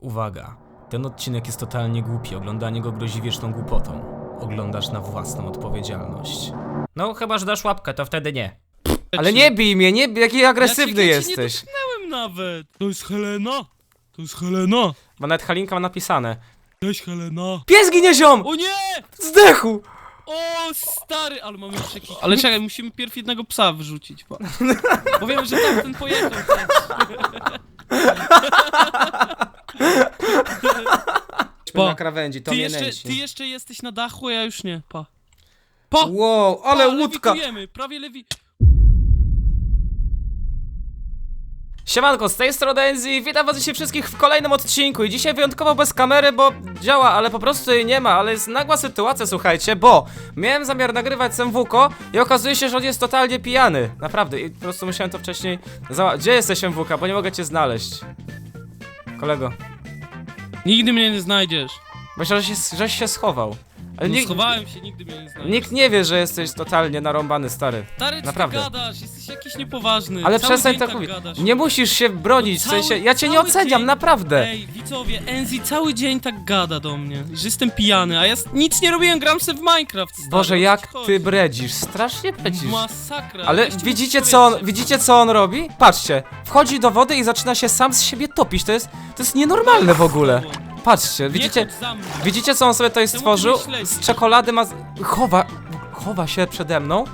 Uwaga, ten odcinek jest totalnie głupi, oglądanie go grozi wieczną głupotą. Oglądasz na własną odpowiedzialność. No, chyba, że dasz łapkę, to wtedy nie. Ale nie bij mnie, nie bij, jaki agresywny ja cię, jesteś. Ja cię nie dotknąłem nawet. To jest Helena. To jest Helena. Bo nawet Halinka ma napisane. Cześć Helena. Pies ginie ziom! O nie! Zdechł! O stary, ale mamy jeszcze jakiś... Ale czekaj, musimy pierw jednego psa wyrzucić, bo... Bo wiem, że tamten pojechał też. Na krawędzi, to Ty mnie jeszcze, nęci. ty jeszcze jesteś na dachu, a ja już nie. Pa. Pa! Wow, ale pa, łódka! Lewitujemy, prawie lewi... Siemanko, z tej strony Enzi, witam was dzisiaj wszystkich w kolejnym odcinku i dzisiaj wyjątkowo bez kamery, bo działa, ale po prostu jej nie ma, ale jest nagła sytuacja, słuchajcie, bo miałem zamiar nagrywać MWK i okazuje się, że on jest totalnie pijany, naprawdę, i po prostu musiałem to wcześniej zała... Gdzie jesteś MWK, bo nie mogę cię znaleźć. Kolego, Nigdy mnie nie znajdziesz. myślę, że się, żeś się schował. Ale No, nikt, schowałem się, nigdy mnie nie nikt nie wie, że jesteś totalnie narąbany, stary. Stary, co Naprawdę. ty gadasz? Jesteś jakiś niepoważny. Ale Cały przestań dzień tak tak mówić. gadasz. Nie musisz się bronić, w No cały- sensie, ja cię nie cały oceniam, dzień- naprawdę. Ej, widzowie, Enzi cały dzień tak gada do mnie, że jestem pijany, a ja s- nic nie robiłem, gram se w Minecraft, stary. Boże, co jak chodzi? ty bredzisz, strasznie bredzisz. Masakra. Ale weźcie widzicie co on, widzicie co on robi? Patrzcie, wchodzi do wody i zaczyna się sam z siebie topić, to jest, to jest nienormalne w ogóle. Patrzcie, widzicie, chodź za mną. widzicie co on sobie tutaj Czemu ty stworzył? mnie śledzisz? Z czekolady ma, z- chowa, chowa się przede mną,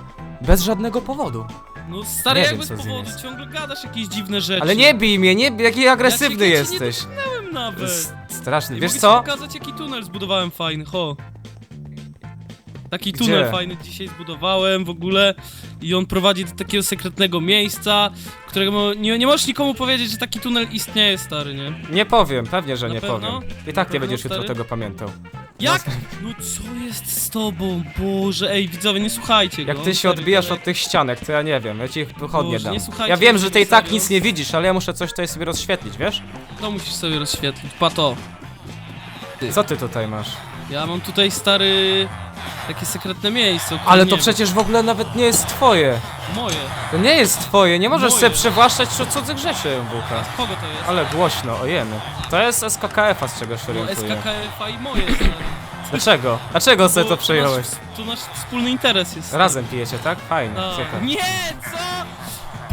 bez żadnego powodu. No stary, Nie jak wiem, bez co z nim powodu, jest. ciągle gadasz jakieś dziwne rzeczy. Ale nie bij mnie, nie bij, jaki agresywny ja cię, ja cię jesteś. nie dotknąłem nawet. S- Straszny, I wiesz mogę co? ci pokazać jaki tunel zbudowałem fajny, ho. Taki Gdzie? tunel fajny dzisiaj zbudowałem w ogóle i on prowadzi do takiego sekretnego miejsca, którego nie, nie możesz nikomu powiedzieć, że taki tunel istnieje, stary, nie? Nie powiem, pewnie, że Na nie pewno? powiem. I tak nie pewno, będziesz jutro stary? tego pamiętał. Jak? No co jest z tobą? Boże, ej widzowie, nie słuchajcie go. Jak ty się odbijasz od tych ścianek, to ja nie wiem, ja ci wychodnie Boże, dam. nie słuchajcie Ja wiem, że ty i tak serio. nic nie widzisz, ale ja muszę coś tutaj sobie rozświetlić, wiesz? To musisz sobie rozświetlić, pa to. Co ty tutaj masz? Ja mam tutaj stary... Takie sekretne miejsce, o którym Ale nie to wiem. przecież w ogóle nawet nie jest twoje. Moje. To nie jest twoje, nie możesz Moje. sobie przywłaszczać wśród cudzych rzeczy, MWK. Kogo to jest? Ale głośno, ojemy. To jest SKKF-a, z czego się No orientuję. SKKF-a i moje, stary. Dlaczego? Dlaczego sobie Bo to przejąłeś? nasz- To nasz wspólny interes jest. Razem pijecie, tak? Fajnie, A. Nie, co?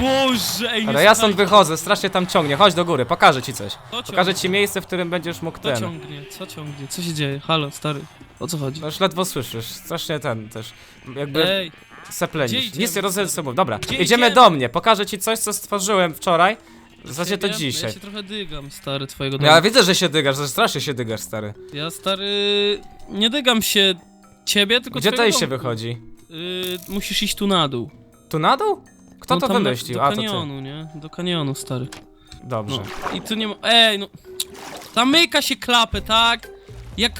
Boże, ej, nie Ale ja stąd wychodzę, strasznie tam ciągnie. Chodź do góry, pokażę ci coś. Co ciągnie? Pokażę ci miejsce, w którym będziesz mógł Co ten. ciągnie? Co ciągnie? Co się dzieje? Halo, stary. O co chodzi? No już ledwo słyszysz, strasznie ten też. Jakby Ej, Gdzie seplenisz. idziemy, Nic nie rozumiem ze sobą. Dobra, Gdzie idziemy idziemy? do mnie. Pokażę ci coś, co stworzyłem wczoraj. W zasadzie to wiem, dzisiaj. Ja się trochę dygam, stary, twojego domu. Ja widzę, że się dygasz, że strasznie się dygasz, stary. Ja, stary, nie dygam się ciebie, tylko Gdzie twojego tutaj się wychodzi? Y, musisz iść tu na dół. Tu na dół? Kto No to tam na- wymyślił? Do A, to kanionu, nie? Do kanionu, stary. Dobrze. No. I tu nie ma... Ej, no... Zamyka się klapę, tak? Jak,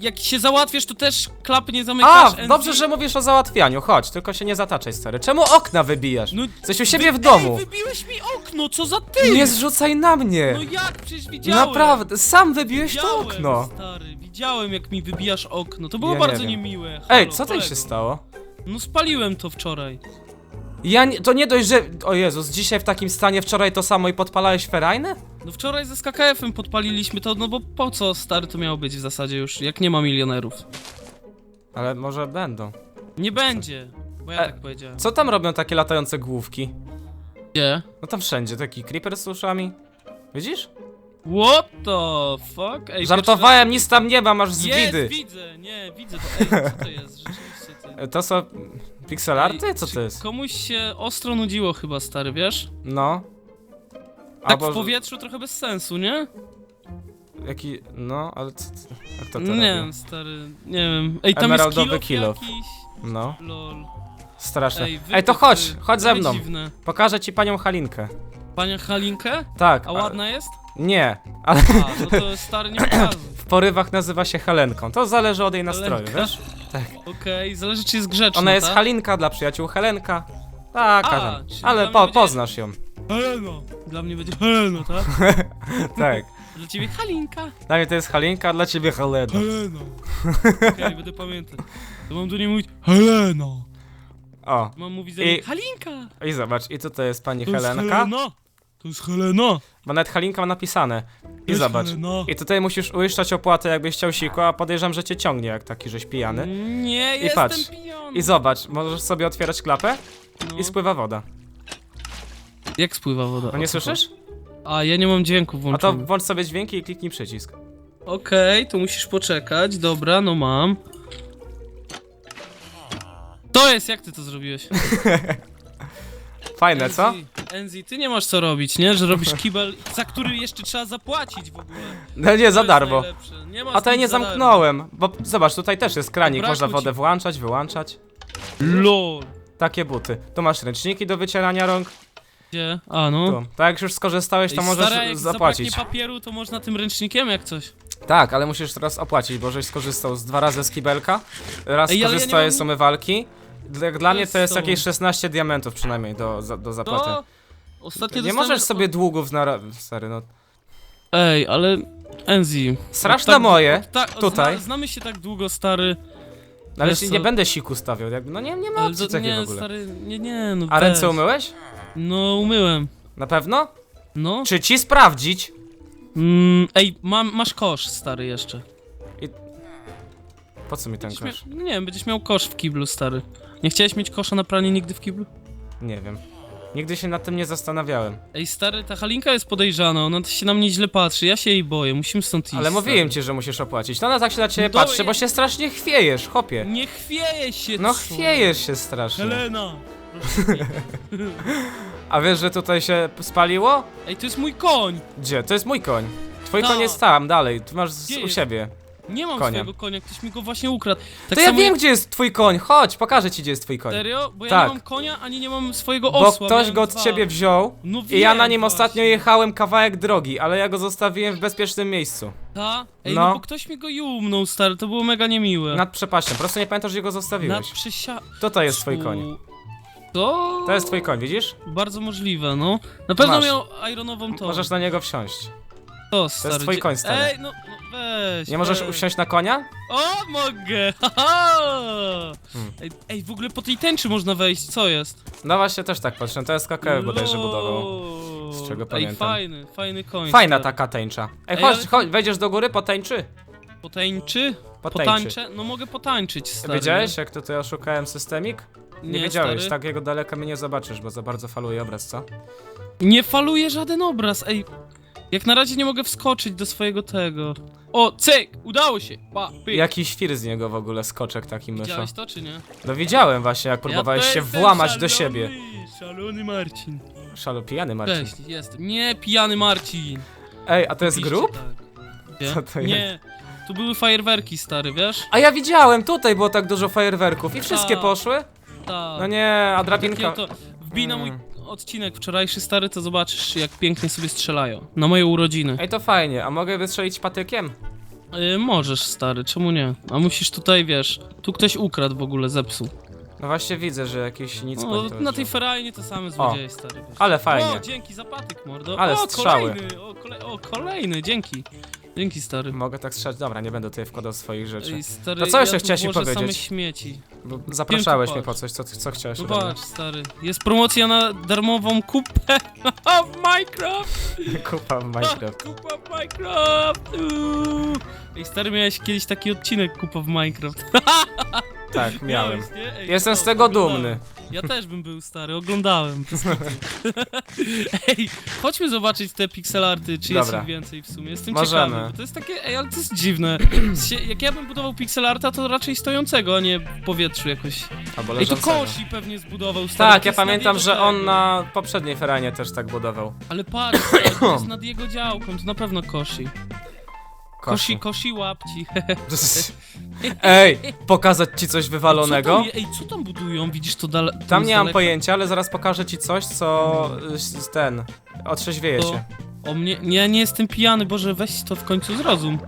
jak się załatwiasz, to też klapy nie zamykasz. A, dobrze, że mówisz o załatwianiu. Chodź, tylko się nie zataczaj, stary. Czemu okna wybijasz? No, Jesteś u siebie w Ej, domu. wybiłeś mi okno, co za ty? Nie zrzucaj na mnie. No jak? Przecież widziałem. Naprawdę, sam wybiłeś to widziałem, okno. stary, widziałem jak mi wybijasz okno. To było Ja nie bardzo wiem. niemiłe. Ej, Halo, co tutaj się stało? No spaliłem to wczoraj. Ja nie, to nie dość, że... O Jezus, dzisiaj w takim stanie, wczoraj to samo i podpalałeś ferajnę? No wczoraj ze SKKF-em podpaliliśmy to, no bo po co stary to miało być w zasadzie już, jak nie ma milionerów? Ale może będą. Nie będzie, bo ja E, tak powiedziałem. Co tam robią takie latające główki? Gdzie? No tam wszędzie, taki creeper z uszami. Widzisz? What the fuck? Ej, Żartowałem, nic tam nie ma, masz pierwszy z raz- Jest, widzę, nie, widzę to. Ej, co to jest? Rzeczywiście ty. To są pixel arty? Co to jest? Komuś się ostro nudziło chyba, stary, wiesz? No. Tak Albo w powietrzu trochę bez sensu, nie? Jaki... No, ale co... co- Jak to nie wiem, stary, nie wiem. Ej, tam Emeraldowy jest off. jakiś. No, Lol. straszne. Ej, Ej, to chodź, chodź ze trochę mną. Dziwne. Pokażę ci panią Halinkę. Pania Halinkę? Tak. A ładna jest? Nie, ale A, no to stary nie pokażę. porywach nazywa się Helenką. To zależy od jej nastroju, Helenka? wiesz? Okej, zależy czy jest grzeczna, Ona jest tak? Halinka dla przyjaciół Helenka. Tak, A, tam. czyli ale dla po, mnie będzie- poznasz ją. Heleno. Dla mnie będzie Heleno, tak? Tak. Dla ciebie Halinka. Dla mnie to jest Halinka, a dla ciebie Helena. Heleno. Okej, będę pamiętać. To mam do niej mówić Heleno. O, Mam mówić do I- niej Halinka. i zobacz, i co to jest pani To jest Helenka? Helena. To jest Helena. Bo nawet Halinka ma napisane. I jest zobacz. Helena. I tutaj musisz uiszczać opłatę, jakbyś chciał siku, a podejrzewam, że cię ciągnie jak taki, żeś pijany. Nie, I jestem patrz. pijany. I zobacz, możesz sobie otwierać klapę No. i spływa woda. Jak spływa woda? No nie O co słyszysz? chodzi? A, ja nie mam dźwięku A to włączonego. włącz sobie dźwięki i kliknij przycisk. Okej, to musisz poczekać. Dobra, no mam. To jest, jak ty to zrobiłeś? Fajne, co? Enzi, ty nie masz co robić, nie? Że robisz kibel, za który jeszcze trzeba zapłacić w ogóle. No nie, za darmo. Nie ma A to ja nie za darmo. zamknąłem, bo zobacz, tutaj też jest kranik, Brakło można ci- wodę włączać, wyłączać. LOL. Takie buty. Tu masz ręczniki do wycierania rąk. Gdzie? A, no. Tu. Tak jak już skorzystałeś, to Ej, możesz stara, jak zapłacić. zabraknie papieru, to można tym ręcznikiem jak coś. Tak, ale musisz teraz opłacić, bo żeś skorzystał z dwa razy z kibelka, raz Ej, ale ja nie skorzystałeś mam- z umywalki. Dla, dla mnie to jest jakieś 16 diamentów przynajmniej do, za, do zapłaty. Ostatnio Nie dostałem możesz od- sobie długów na... Stary, no... Ej, ale... Enzi... Strasz od na moje, tak, tutaj. Zna, znamy się tak długo, stary. ale wiesz ci co? nie będę siku stawiał, jakby, no nie, nie ma Ale opcji to- takiej w nie, ogóle. stary, nie, nie, no A weź. ręce umyłeś? No, umyłem. Na pewno? No. Czy ci sprawdzić? Mm, ej, mam, masz kosz, stary, jeszcze. Po co mi ten Będziesz kosz? no nie wiem, będziesz miał kosz w kiblu, stary. Nie chciałeś mieć kosza na pranie nigdy w kiblu? Nie wiem. Nigdy się nad tym nie zastanawiałem. Ej, stary, ta Halinka jest podejrzana, ona się na mnie źle patrzy, ja się jej boję, musimy stąd iść, Ale mówiłem stary. ci, że musisz opłacić. No ona tak się na ciebie No patrzy, bo ja- się strasznie chwiejesz, chopie. Nie chwieje się, No co? chwiejesz się strasznie. Helena! Proszę cię. A wiesz, że tutaj się spaliło? Ej, to jest mój koń! Gdzie? To jest mój koń. Twój No. koń jest tam, dalej. Tu masz z, Gdzie u jest? siebie. Nie mam Konia. swojego konia, ktoś mi go właśnie ukradł. Tak to ja wiem, gdzie jest twój koń. Chodź, pokażę ci, gdzie jest twój koń. Serio? Bo ja Tak. nie mam konia, ani nie mam swojego Bo osła. ktoś miałem go od dwa. ciebie wziął No i ja na nim właśnie. ostatnio jechałem kawałek drogi, ale ja go zostawiłem w bezpiecznym miejscu. Ta? Ej, No. no. bo ktoś mi go jumnął, stary, to było mega niemiłe. Nad przepaścią. Po prostu nie pamiętasz, gdzie go Nad zostawiłeś. przesia... Tutaj jest twój koń. To... To jest twój koń, widzisz? Bardzo możliwe, no. Na pewno Masz. miał ironową to. Możesz na niego wsiąść. To, stary. twój dzie- koń, stary. Ej, no, no weź. Nie możesz weź. usiąść na konia? O, mogę! Hmm. Ej, ej, w ogóle po tej tęczy można wejść, co jest? No właśnie, też tak patrzę. To jest kakao bodajże Lol. budował. z czego Ej, pamiętam. fajny, fajny koń. Fajna stary. taka tęcza. Ej, Ej, chodź, ale- chodź, wejdziesz do góry, potańczy. Potańczy? Potańczy. Potańczę? No mogę potańczyć, stary. Wiedziałeś, jak tutaj oszukałem systemik? Nie, wiedziałeś, stary. tak jego daleka mnie nie zobaczysz, bo za bardzo faluje obraz, co? Nie faluje żaden obraz, ej. Jak na razie nie mogę wskoczyć do swojego tego. O, cyk! Udało się! Pa, pyk. Jaki świr z niego w ogóle, skoczek taki mysza. Widziałeś to, czy nie? No widziałem właśnie, jak próbowałeś to się jestem włamać do szalony, siebie. Szalony Marcin. Szalo pijany Marcin. Cześć, jestem. Nie, pijany Marcin. Ej, a to jest Piszcie grób? Tak. Gdzie? Co to Nie, tu były fajerwerki, stary, wiesz? A ja widziałem, tutaj było tak dużo fajerwerków i wszystkie A. poszły? Tak. No nie, a drabinka... Takie oto- Wbij na mój Mm. Odcinek wczorajszy, stary, to zobaczysz, jak pięknie sobie strzelają. Na moje urodziny. Ej, to fajnie, a mogę wystrzelić patykiem? Y, możesz, stary, czemu nie? A musisz tutaj, wiesz, tu ktoś ukradł w ogóle, zepsuł. No właśnie widzę, że jakiś nic No, na tej ferajnie to same złodzieje, stary. Wiesz. Ale O, fajnie. dzięki za patyk, mordo. Ale o, strzały. kolejny, o, kole o, kolejny, dzięki. Dzięki, stary. Mogę tak strzelać, dobra, nie będę tutaj wkładał swoich rzeczy. Ej, stary, To co jeszcze ja tu chciałeś mi włożę same powiedzieć? śmieci. Bo zapraszałeś mnie po patrz. coś, co, co chciałeś No ode mnie? patrz, stary, jest promocja na darmową kupę w Minecraft! Kupa w Minecraft. Kupa w Minecraft! Uuu. Ej, stary, miałeś kiedyś taki odcinek Kupa w Minecraft. Tak, miałem. Nie? Ej, Jestem z tego oglądałem. dumny. Ja też bym był stary, oglądałem. bez kitu. ej, chodźmy zobaczyć te pixelarty, czy jest Dobra. ich więcej w sumie. Jestem Możemy. ciekawy, bo to jest takie, ej, ale to jest dziwne. Jak ja bym budował pixelarta, to raczej stojącego, a nie w powietrzu jakoś. Albo Ej, to leżącego. Koshi pewnie zbudował stary. Tak, to ja jest nad pamiętam, jego że on tego. na poprzedniej feranie też tak budował. Ale patrz, stary, to jest nad jego działką, to na pewno. Koshi, Kosi. Koshi łapci. Ej, pokazać ci coś Co wywalonego? tam, je- ej, co tam budują? Widzisz to dalej? Tam nie mam pojęcia, ale zaraz pokażę ci coś, co y, ten otrzeźwieje To- cię. O mnie, nie, ja nie jestem pijany, Boże, weź to w końcu zrozum.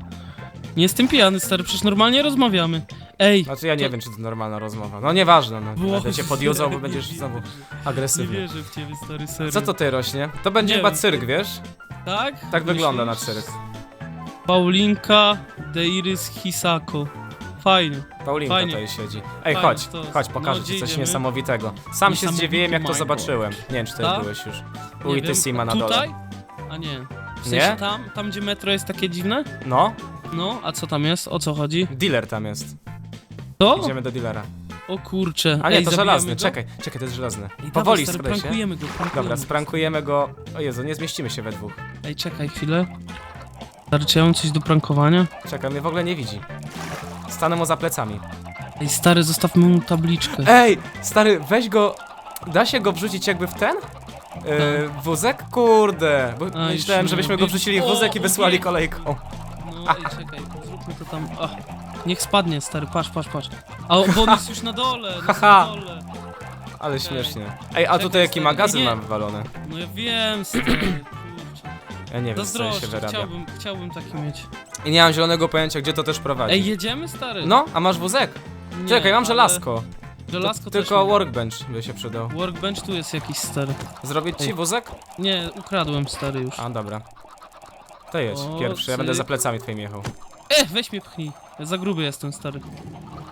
Nie jestem pijany, stary, przecież normalnie rozmawiamy. Ej, Znaczy ja nie wiem, czy to normalna rozmowa. No nieważne, no. Boże, Będę cię podjudzał, bo nie będziesz wierzę. znowu nie agresywny. wierzę w ciebie, stary, serio. Co to ty rośnie? To będzie Nie chyba wiem. cyrk, wiesz? Tak? Tak wygląda na Myślisz? cyrk. Paulinka Deiris Hisako. Fajnie. Paulinka Fajnie. tutaj siedzi. Ej, Fajnie, chodź, to- chodź, no, pokażę gdzie ci coś idziemy? niesamowitego. Sam się Niesamowity zdziwiłem, jak to Minecraft. zobaczyłem. Nie wiem, czy Tak? byłeś już. Nie U wiem, Itysima na dole. Tutaj? A nie. W sensie Nie? tam, tam gdzie metro jest takie dziwne? No, No, a co tam jest? O co chodzi? dealer tam jest. To? Idziemy do dealera. O kurcze. A nie, Ej, to zabijamy żelazny, go? czekaj, czekaj, to jest żelazny. Ej, Powoli stary, skradaj się. prankujemy go, prankujemy. Dobra, sprankujemy go. O Jezu, nie zmieścimy się we dwóch. Ej, czekaj chwilę. Stary, czy ja mam coś do prankowania? Czekaj, mnie w ogóle nie widzi. Stanę mu za plecami. Ej, stary, zostawmy mu tabliczkę. Ej, stary, weź go. Da się go wrzucić jakby w ten? Yy, wózek? Kurde, bo A, myślałem, już żebyśmy go wrzucili w O, wózek i o, wysłali nie. kolejką. No, ej, czekaj, zróbmy to tam. O, niech spadnie, stary, patrz, patrz, patrz. A on- bo on jest już na dole, Haha. na dole. Ale śmiesznie. Ej, a Czekaj, tutaj jaki stary, magazyn nie. mam wywalony? No ja wiem, stary. Ja nie wiem, co się Zazdroszczę, wyrabia. chciałbym, chciałbym taki mieć. I nie mam zielonego pojęcia, gdzie to też prowadzi. Ej, jedziemy, stary? No, a masz wózek? Nie, Czekaj, mam ale- żelazko. Żelazko też tylko mam. workbench by się przydał. Workbench tu jest jakiś stary. Zrobić ci Ej. wózek? Nie, ukradłem stary już. A, dobra. To jedź, O, pierwszy, ja będę cyk. za plecami twoim jechał. E, weź mnie pchnij. Ja za gruby jestem, stary.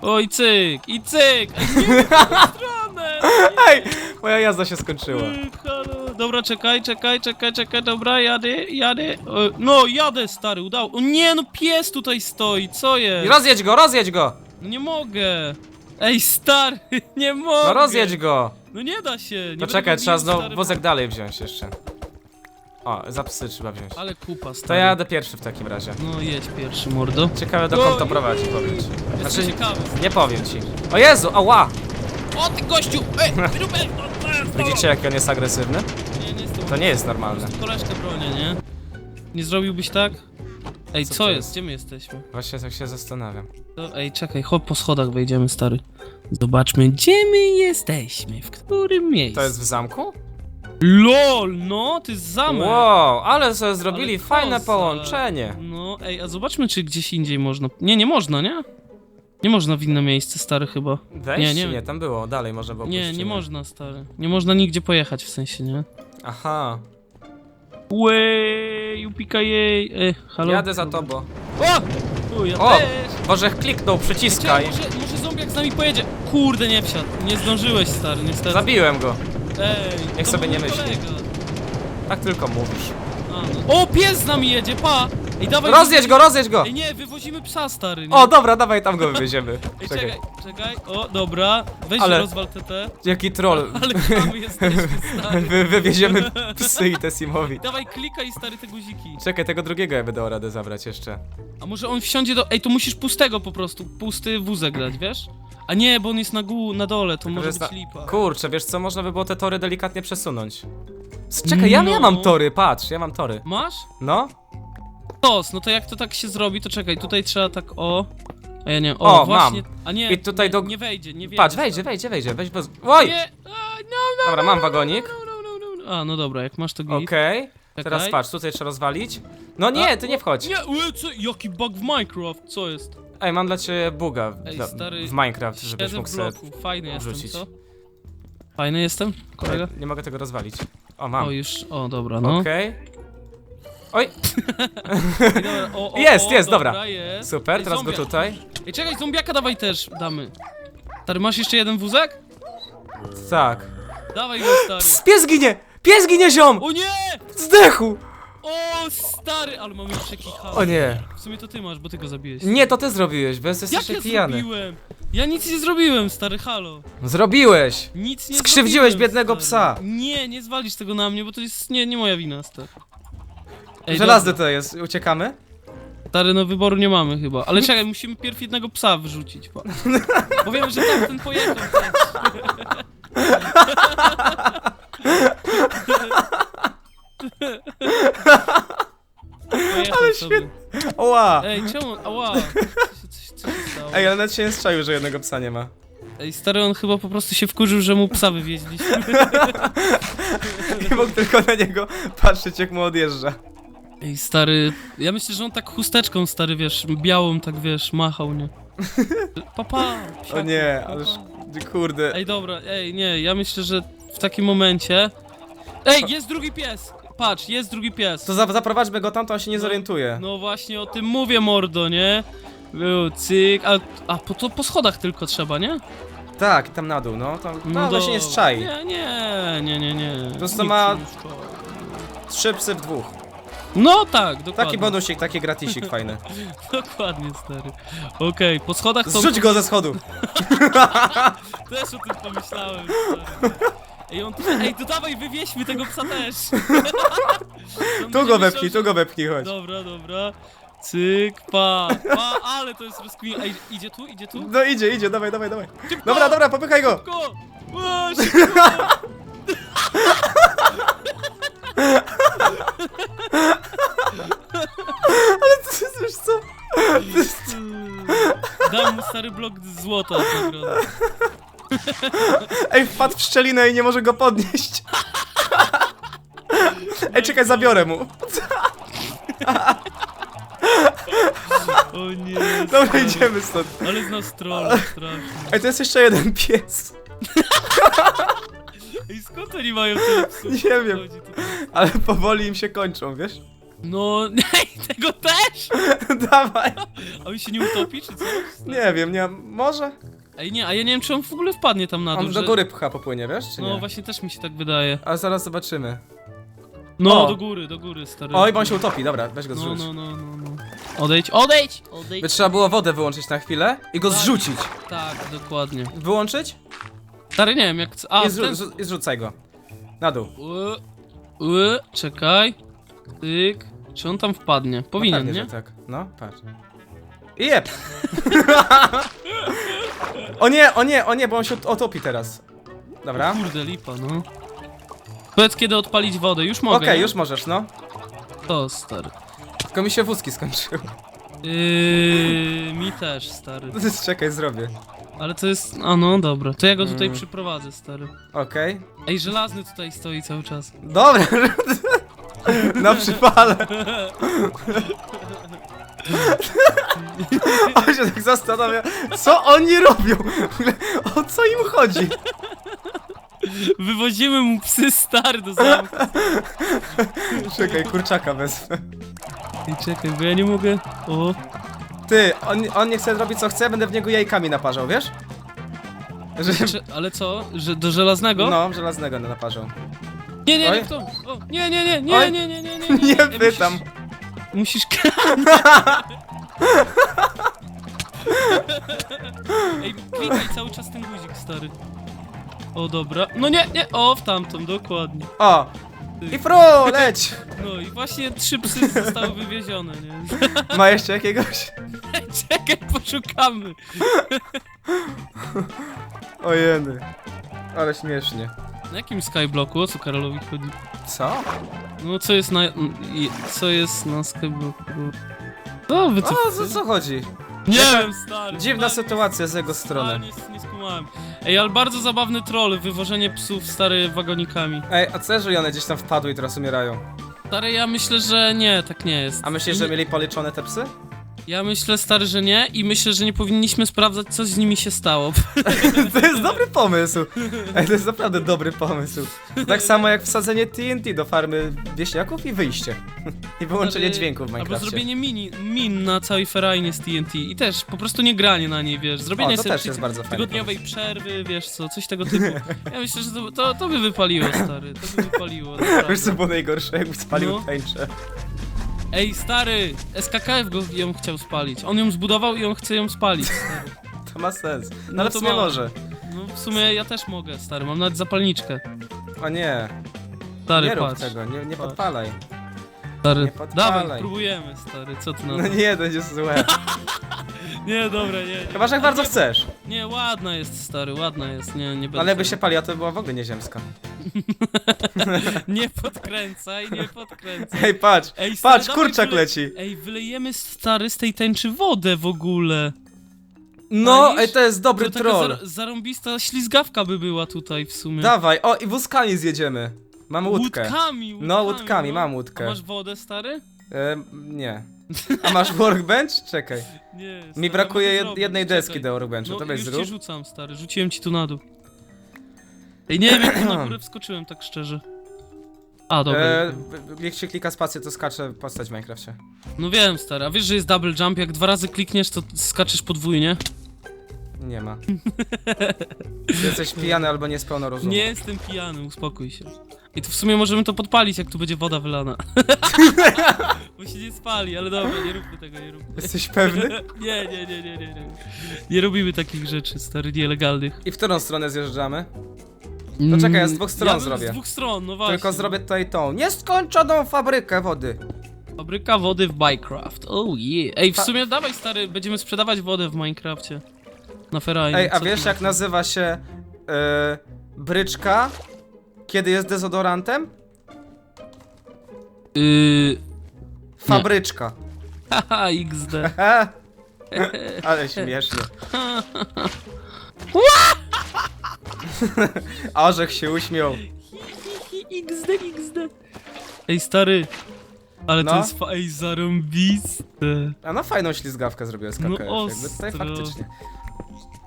Oj, cyk, i cyk! Ej, nie w stronę! Ej, moja jazda się skończyła. Halo. Dobra, czekaj, czekaj, czekaj, czekaj, dobra, jadę, jadę. O, no, jadę, stary, udało. O nie, no pies tutaj stoi, co I jest? rozjedź go, rozjedź go! No nie mogę. Ej, stary, nie mogę. No rozjedź go! No nie da się. Nie będę czekaj, trzeba znowu wózek dalej wziąć jeszcze. O, za psy trzeba wziąć. Ale kupa, stary. To ja jadę pierwszy w takim razie. No jedź pierwszy, mordo. Ciekawe dokąd to prowadzi, powiem ci. Jestem Znaczy, ciekawy. nie powiem ci. O Jezu, ała! O ty gościu! Ej, Rubel! Widzicie jak on jest agresywny? Nie, nie jestem. To nie jest normalne. Koleżkę bronię, nie? Nie zrobiłbyś tak? Ej, Co co, to jest? jest? Gdzie my jesteśmy? Właśnie tak się zastanawiam. To, ej, czekaj, chodź po schodach wejdziemy, stary. Zobaczmy, gdzie my jesteśmy, w którym miejscu. To jest w zamku? LOL, no, ty zamek. Wow, ale sobie zrobili Ale fajne połączenie. No, ej, a zobaczmy, czy gdzieś indziej można. Nie, nie można, nie? Nie można w inne miejsce, stary, chyba. Wejść? Nie, Nie, nie. tam było, dalej można było Nie, pójść, nie można, stary. Nie można nigdzie pojechać, w sensie, nie? Aha, Łej, upika jej. Ej, halo? jadę za tobą. O! U, ja O! też. Boże, kliknął, przyciskaj. Czekaj, może, może zombiak z nami pojedzie. Kurde, nie wsiadł. Nie zdążyłeś, stary, niestety. Zabiłem go. Ej, Niech to sobie był nie mój myśli. kolega. Tak tylko mówisz. A, no. O, pies z nami jedzie, pa! Ej, dawaj. Rozjedź go, rozjedź go! Ej, nie, wywozimy psa, stary. Nie? O, dobra, dawaj, tam go wywieziemy. Ej, Czekaj. czekaj. O, dobra. Weź Ale- rozwal TT. Jaki troll. Ale tam jesteśmy, stary. Wy, wywieziemy psy i te Simowi. Dawaj, klikaj, stary, te guziki. Czekaj, tego drugiego ja będę radę zabrać jeszcze. A może on wsiądzie do... Ej, to musisz pustego po prostu, pusty wózek dać, wiesz? A nie, bo on jest na gó, na dole, to może być na- lipa. Kurczę, wiesz co, można by było te tory delikatnie przesunąć. S- Czekaj, ja, ja No. mam tory, patrz, ja mam tory. Masz? No, Tos, no to jak to tak się zrobi, to czekaj, tutaj trzeba tak o... A ja nie, o, O, właśnie... mam. A nie, I tutaj nie, do- nie wejdzie, nie wejdzie. patrz, wejdzie, wejdzie, wejdzie, weź bez... Oj! Nie, a, no, Dobra, mam wagonik. no, no, no, no. A, no dobra, jak masz to git. Okej. Czekaj. Teraz patrz, tutaj trzeba rozwalić. No nie, ty nie wchodź. Nie, co, jaki bug w Minecraft, co jest? Ej, mam dla ciebie buga Ej, dla- stary, w Minecraft, żebyś mógł w sobie... fajny jestem, wrzucić. co? Fajny jestem, kolega? Nie mogę tego rozwalić. O, mam. O, już, o, dobra, no. Okej. Oj, Ej, dobra, o, o, Jest, o, jest, dobra. Jest. super, Ej, teraz go tutaj. Ej, czekaj, zombiaka dawaj też, damy. Stary, masz jeszcze jeden wózek? Tak. Dawaj go, stary. Ps, pies ginie! Pies ginie, ziom! O nie! Zdechł! O, stary, ale mamy przekichane. O nie. W sumie to ty masz, bo ty go zabiłeś. Nie, to ty zrobiłeś, bo jesteś Jak jeszcze ja pijany. zrobiłem? Ja nic nie zrobiłem, stary, halo. Zrobiłeś! Nic nie Skrzywdziłeś zrobiłem, biednego stary. psa. Nie, nie zwalisz tego na mnie, bo to jest nie, nie moja wina, stary. Ej, to jest, uciekamy? Stary, no wyboru nie mamy chyba. Ale czekaj, musimy pierw jednego psa wyrzucić. Bo, bo wiem, że pojechał też. Pojechał Ale sobie. Oła! Ej, czemu? Ała! Coś, się stało? Ej, ale nawet się nie strzelił, że jednego psa nie ma. Ej, stary, on chyba po prostu się wkurzył, że mu psa wywieźliśmy. Nie mógł tylko na niego patrzeć, jak mu odjeżdża. Ej, stary, ja myślę, że on tak chusteczką, stary, wiesz, białą, tak wiesz, machał, nie? Papa! O nie, ależ... Kurde. Ej, dobra, ej, nie, ja myślę, że w takim momencie... Ej, jest drugi pies! Patrz, jest drugi pies. To za, zaprowadźmy go tam, to on się nie No, zorientuje. No właśnie o tym mówię, mordo, nie? Był cyk, a, a po, to po schodach tylko trzeba, nie? Tak, tam na dół, no. To, no, no się nie dobra. strzai. Nie, nie, nie, nie, nie. prostu Nikt ma- nie strzai. Trzy psy w dwóch. No tak, dokładnie. Taki bonusik, taki gratisik fajny. Dokładnie, stary. Okej, po schodach są... Zrzuć go ze schodu. Też o tym pomyślałem, stary. Ej, on tutaj... Ej, to dawaj, wywieźmy tego psa też. On Tu będzie go wepchnij, tu go wepchnij, chodź. Dobra, dobra. Cyk, pa, pa, ale to jest rozkmin... Ej, idzie tu, idzie tu? No idzie, idzie, dawaj, dawaj, dawaj. Szybko! Dobra, dobra, popychaj go. Szybko! O, szybko! Ty Wiesz co? Dam mu stary blok złota. Ej, wpadł w szczelinę i nie może go podnieść. Ej, czekaj, zabiorę mu. O nie, Dobra, stary. idziemy stąd. Ale z nas troll, strasznie. Ej, to jest jeszcze jeden pies. Ej, skąd oni mają tyle psów? Nie wiem. Chodzi tutaj. Ale powoli im się kończą, wiesz? No, ej, tego też! Dawaj. A on się nie utopi, czy co? Nie wiem, nie, może? Ej, nie, a ja nie wiem, czy on w ogóle wpadnie tam na dół, On do że- góry pcha popłynie, wiesz, czy No nie? właśnie też mi się tak wydaje. A zaraz zobaczymy. No, O. do góry, do góry, stary. Oj, bo on się utopi, dobra, weź go No, zrzuć. no, no, no, no. Odejdź, odejdź! Odejdź. By trzeba było wodę wyłączyć na chwilę i go Tak. zrzucić. Tak, dokładnie. Wyłączyć Stary, nie wiem, jak... A, i, zrzu ten... zrzu- i zrzucaj go. Na dół. Ły, ły, czekaj. Tyk. Czy on tam wpadnie? Powinien, no pewnie, nie? że tak. No, patrz. I jeb! o nie, o nie, o nie, bo on się otopi teraz. Dobra. Okej, Kurde, lipa, no. Powiedz, kiedy odpalić wodę. Już mogę, nie? już możesz, no. To, stary. Tylko mi się wózki skończyły. Yy, mi też, stary. Czekaj, zrobię. Ale to jest... A no, dobra. To ja go tutaj Mm. przyprowadzę, stary. Okej. Ej, żelazny tutaj stoi cały czas. Dobra. Na przypale. On się tak zastanawia, co oni robią? O co im chodzi? Wywozimy mu psy, stary, do zamku. Czekaj, kurczaka wezmę. Ej, czekaj, bo ja nie mogę... O, Ty, on, on nie chce robić co chce, będę w niego jajkami naparzał, wiesz? Że... Cze- ale co? Że do żelaznego? No, żelaznego naparzał. Nie, nie, Oj. nie w to. O, nie, nie, nie, nie, Oj. nie, nie, nie, nie, Nie Ej, pytam. Musisz... musisz... Ej, klikaj cały czas ten guzik, stary. O, dobra. No nie, nie, o, w tamtą, dokładnie. O! I fru, leć! No i właśnie trzy psy zostały wywiezione, nie? Ma jeszcze jakiegoś? Czekaj, poszukamy. Ojeny. Ale śmiesznie. Na jakim skyblocku? O co Karolowi chodzi? Co? No, co jest na... i- Co jest na skyblocku? Co wy co? O, co, co chodzi? Nie wiem, stary. Dziwna stary, sytuacja z jego strony. nie, nie skumałem. Ej, ale bardzo zabawny troll, wywożenie psów stary wagonikami. Ej, a co jeżeli one gdzieś tam wpadły i teraz umierają? Stary, ja myślę, że nie, tak nie jest. A myślisz, że mieli policzone te psy? Ja myślę, stary, że nie i myślę, że nie powinniśmy sprawdzać, co z nimi się stało. To jest dobry pomysł. Ej, to jest naprawdę dobry pomysł. Tak samo jak wsadzenie TNT do farmy wieśniaków i wyjście. I wyłączenie Stary, dźwięków w Albo Minecrafcie. zrobienie mini, min na całej ferajnie z TNT i też po prostu nie granie na niej, wiesz, zrobienie O, to sobie też jest bardzo tygodniowej przerwy, wiesz co, coś tego typu. Ja myślę, że to, to, to by wypaliło, stary, to by wypaliło, Wiesz naprawdę. co było najgorsze, jakby spalił No. tęczę. Ej, stary, SKKF go ją chciał spalić. On ją zbudował i on chce ją spalić, stary. To ma sens. No, No ale w to sumie ma. może. No w sumie ja też mogę, stary, mam nawet zapalniczkę. O nie, Stary, nie rób patrz. tego, nie, nie Patrz. podpalaj. Stary, Nie podpalaj. dawaj, próbujemy, stary, co ty na No to? nie, to będzie złe. Nie, dobra, nie. Chyba, że jak bardzo chcesz. Nie, ładna jest, stary, ładna jest, nie, nie będę... Ale jakby się paliła, to by była w ogóle nieziemska. Nie podkręcaj, nie podkręcaj. Ej, patrz, Ej, stary, patrz, dawaj kurczak wyle- leci. Ej, wylejemy stary z tej tęczy wodę w ogóle. No, ej, to jest dobry to taka troll. zar zarąbista ślizgawka by była tutaj w sumie. Dawaj, o i wózkami zjedziemy. Mam łódkę. Łódkami, łódkami, No, łódkami, no. mam A łódkę. masz wodę, stary? E, nie. A masz workbench? Czekaj. Nie, stary, Mi brakuje jed jednej czekaj. deski do workbenchu, No, to weź już zrób. ci rzucam, stary, rzuciłem ci tu na dół. Ej, nie wiem jak tu na górę wskoczyłem, tak szczerze. A, dobra. E, jak się klika spację, to skacze postać w Minecrafcie. No wiem, stary, a wiesz, że jest double jump, jak dwa razy klikniesz, to skaczesz podwójnie? Nie ma. Jesteś pijany albo niespełna rozumu. Nie jestem pijany, uspokój się. I to w sumie możemy to podpalić, jak tu będzie woda wylana. Bo się nie spali, ale dobra, nie róbmy tego, nie róbmy. Jesteś pewny? Nie, nie, nie, nie, nie, nie. Nie robimy takich rzeczy, stary, nielegalnych. I w którą stronę zjeżdżamy? To czekaj, ja z dwóch stron ja bym zrobię. z dwóch stron, no właśnie. Tylko zrobię tutaj tą nieskończoną fabrykę wody. Fabryka wody w Minecraft, oh yeah. Ej, w Fa- sumie dawaj, stary, będziemy sprzedawać wodę w Minecrafcie. Na ferajnie. Ej, a wiesz jak nazywa się e, bryczka, kiedy jest dezodorantem? Yy... Fabryczka. Haha, XD. Ale śmiesznie. Orzech się uśmiał. XD, XD. Ej, stary. Ale No. to jest fa- ej, zarąbiste. A no fajną ślizgawkę zrobiłem z No KKF, jakby tutaj ostro. faktycznie.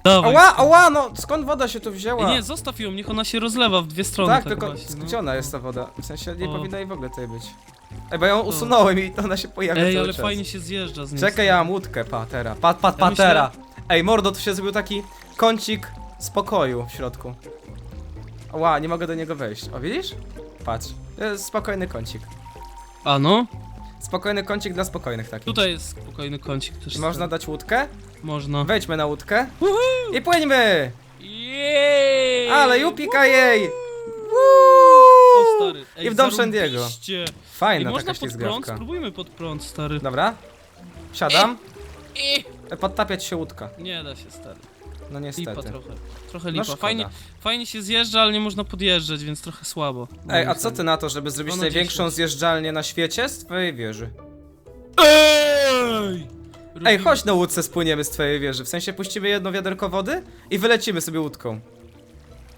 Dawaj. Ała, ała, no skąd woda się tu wzięła? nie, zostaw ją, niech ona się rozlewa w dwie strony. tak, Tak, tylko właśnie, no. jest ta woda? W sensie nie O. powinna jej w ogóle tutaj być. Ej, bo ją usunąłem i ona się pojawia Ej, cały ale czas. fajnie się zjeżdża z niej. Czekaj, ja mam łódkę, patera. Pat, pat, Ja myślę- patera. Ej, mordo, tu się zrobił taki kącik spokoju w środku. Ła, nie mogę do niego wejść. O, widzisz? Patrz, to jest spokojny kącik. A no? Spokojny kącik dla spokojnych takich. Tutaj jest spokojny kącik też. Można dać łódkę? Można. Wejdźmy na łódkę Woohoo! i płyńmy! Jej! Ale jupika jej! O, stary. Ej, I w dom Shandiego. zarąbiście. Ej, Fajna można taka pod prąd? ślizgawka. Spróbujmy pod prąd, stary. Dobra, siadam. I... E, Podtapiać się łódka. Nie da się, stary. No Lipa niestety. trochę. Trochę No lipa. szkoda. fajnie, fajnie się zjeżdża, ale nie można podjeżdżać, więc trochę słabo. Ej, a co ty na to, żeby zrobić na największą 10. zjeżdżalnię na świecie z twojej wieży? Ej! Ej, chodź na łódce spłyniemy z twojej wieży. W sensie puścimy jedno wiaderko wody i wylecimy sobie łódką.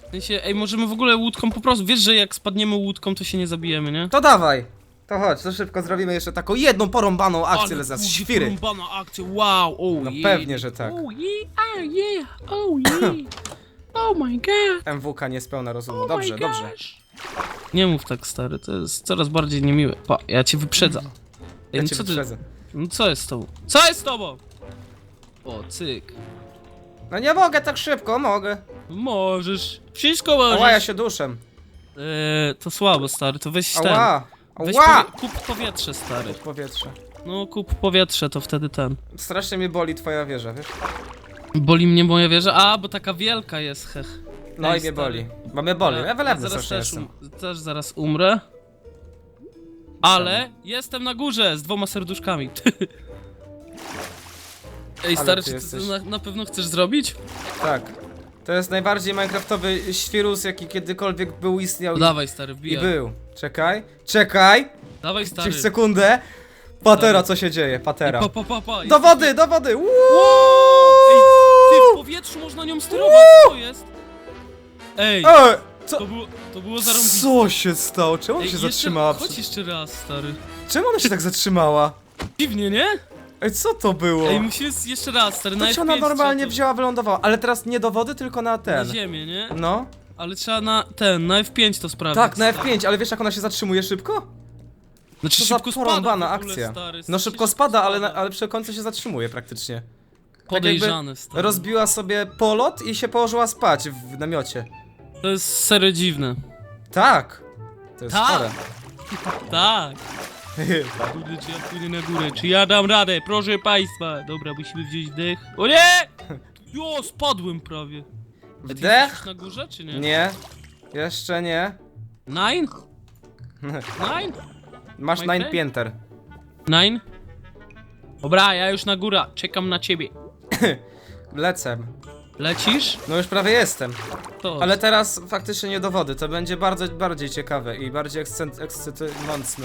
W sensie, ej, możemy w ogóle łódką po prostu. Wiesz, że jak spadniemy łódką, to się nie zabijemy, nie? To dawaj! To chodź, to szybko zrobimy jeszcze taką jedną porąbaną akcję, ale kurde, świry. porąbana akcja, wow, oh No yeah. pewnie, że tak. Oh yeah, oh yeah, oh yeah. Oh my god. MWK niespełna rozumu. Oh Dobrze, my dobrze. gosh. Nie mów tak, stary, to jest coraz bardziej niemiłe. Pa, ja cię wyprzedzam. Ej, Ja no cię co ty? wyprzedzę. No co jest z tobą? Co jest z tobą? O, cyk. No nie mogę tak szybko, mogę. Możesz. Wszystko możesz. Ała, ja się duszę. Eee, to słabo, stary, to weź ten. Ała! Weź Ała! powie kup powietrze, stary. Powietrze. No, kup powietrze, to wtedy ten. Strasznie mi boli twoja wieża, wiesz? Boli mnie moja wieża? A, bo taka wielka jest, hech. No Ej, i mnie stary. boli. Bo mnie boli. Ja wylewny zaraz strasznie też, jestem. um, też zaraz umrę. Ale jestem na górze z dwoma serduszkami. Ej, Ale stary, ty czy ty jesteś- na, na pewno chcesz zrobić? Tak. To jest najbardziej minecraftowy świrus, jaki kiedykolwiek był, istniał i, dawaj, stary, i wbijaj. był. Czekaj, czekaj! Dawaj, stary. Cię sekundę. Patera, co się dzieje? Patera. Pa, pa, pa, pa. Do wody, do wody! Uuu! Ej, ty, w powietrzu można nią sterować, co jest? Ej, Ej, co? to było, to było zarąbiste. Co się stało? Czemu Ej, się jeszcze- zatrzymała? Chodź jeszcze raz, stary. Czemu ona się tak zatrzymała? Dziwnie, nie? Ej, co to było? Ej, musimy z- jeszcze raz, stary, na To się F5 ona normalnie trzeba wzięła, wylądowała, ale teraz nie do wody, tylko na to, ten. Na ziemię, nie? No. Ale trzeba na ten, na F5 to sprawdzić. Tak, na stary. F5, ale wiesz jak ona się zatrzymuje szybko? Znaczy To za szybko spada porąbana w ogóle, akcja. Stary, No strasznie szybko spada, ale, na, ale przy końcu się zatrzymuje praktycznie. Podejrzane, stary. Rozbiła sobie polot i się położyła spać w namiocie. To jest serio dziwne. Tak. To jest Tak. chore. Tak. Kurde, czy ja pójdę na górę? Czy ja dam radę? Proszę państwa. Dobra, musimy wziąć dech. O nie! Jo, spadłem prawie. A ty Wdech? jesteś na górze, czy nie? Nie. Jeszcze nie. Nine? Nine? Masz My nine friend? pięter. Nine? Dobra, ja już na górę. Czekam na ciebie. Lecę. Lecisz? No już prawie jestem. To. Ale teraz faktycznie nie do wody. To będzie bardzo bardziej ciekawe i bardziej ekscent- ekscytujące.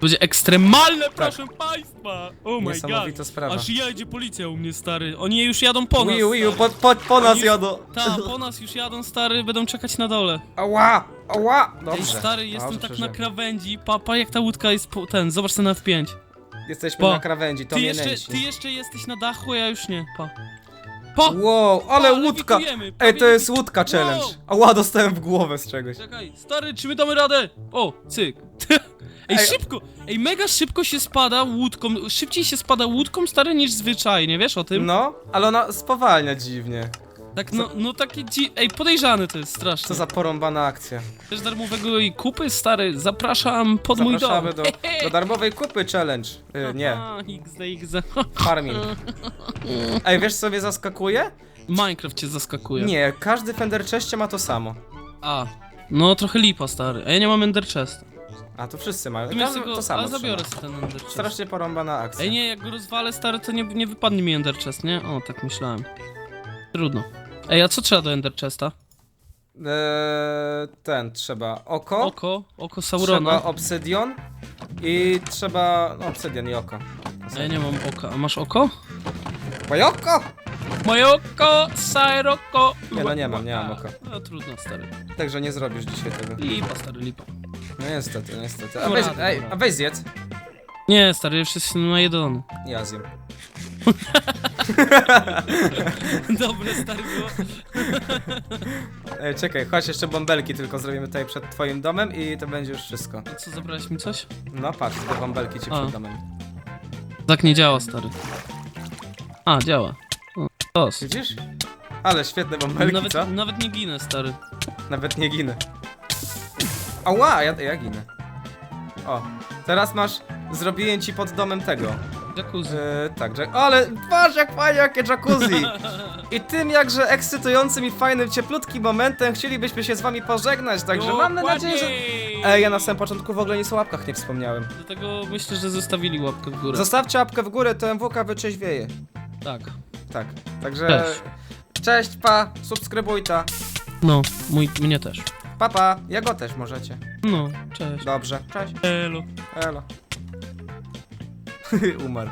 Będzie ekstremalne, proszę państwa! Oh my god! Niesamowita sprawa. Aż jedzie policja u mnie, stary. Oni już jadą po nas. Wiu, stary. po, po, po nas Oni- jadą. Ta, po nas już jadą, stary, będą czekać na dole. Ała, ała. Ej, Dobrze. stary, jestem Dobrze, tak na przeżyłem. krawędzi. Papa, jak ta łódka jest po, ten, zobacz ten na F5. Jesteśmy Pa. na krawędzi, to Ty mnie jeszcze, nęci. ty jeszcze jesteś na dachu, a ja już nie, pa. Wow, ale Ale łódka! Ej, prawie to jest łódka challenge. Wow. Ała, dostałem w głowę z czegoś. Czekaj, stary, czy my damy radę? O, cyk. Ej, Ej, szybko! Ej, mega szybko się spada łódką, szybciej się spada łódką, stary, niż zwyczajnie, wiesz o tym? No, ale ona spowalnia dziwnie. Tak, no, no takie dzi... Ej, podejrzane to jest strasznie. Co za porąbana akcja. Też darmowego i kupy, stary, zapraszam pod mój dom. Zapraszamy do, do darmowej kupy challenge. Y, nie, Aha, XD, XD. farming. Ej, wiesz co mnie zaskakuje? Minecraft cię zaskakuje. Nie, każdy w Ender Chestie ma to samo. A, no trochę lipa, stary. A ja nie mam Ender Chest. A, to wszyscy mają. Zamiast Tam tego, to samo ale zabiorę trzyma. sobie ten Ender Chest. Strasznie porąbana akcja. Ej, nie, jak go rozwalę, stary, to nie, nie wypadnie mi Ender Chest, nie? O, tak myślałem. Trudno. Ej, a co trzeba do Ender Chesta? Eee, ten trzeba oko, Oko, oko Saurona. trzeba obsydion i trzeba. No, obsydian i oko. A ja nie mam oka. A masz oko? Moje oko! Moje oko, Sairoko. Nie, no nie mam, nie mam oka. No trudno, stary. Także nie zrobisz dzisiaj tego. Lipa, stary, lipa. No niestety, niestety. A weź, ej, a weź zjedz. Nie, stary, już jestem najedzony. Ja zjem. Dobre, stary, było. Ej, czekaj, chodź jeszcze bąbelki tylko zrobimy tutaj przed twoim domem i to będzie już wszystko. A co, zabrałeś mi coś? No patrz, te bąbelki ci A. przed domem. Tak nie działa, stary. A, działa. O, Tos. Widzisz? Ale świetne bąbelki, Nawet, co? nawet nie ginę, stary. Nawet nie ginę. Ała, ja, ja ginę. O, teraz masz, zrobiłem ci pod domem tego. Jacuzzi. Yy, tak, że, ale patrz jak fajnie, jakie jacuzzi. I tym jakże ekscytującym i fajnym, cieplutkim momentem chcielibyśmy się z wami pożegnać, także mam nadzieję, że... Ej, ja na samym początku w ogóle nic o łapkach nie wspomniałem. Dlatego myślę, że zostawili łapkę w górę. Zostawcie łapkę w górę, to MWK wyczeźwieje. tak. Tak, także... Też. Cześć, pa, subskrybuj ta. No, mój, mnie też. Papa, ja go też możecie. No, cześć. Dobrze, cześć. Elo. Elo. Umarł.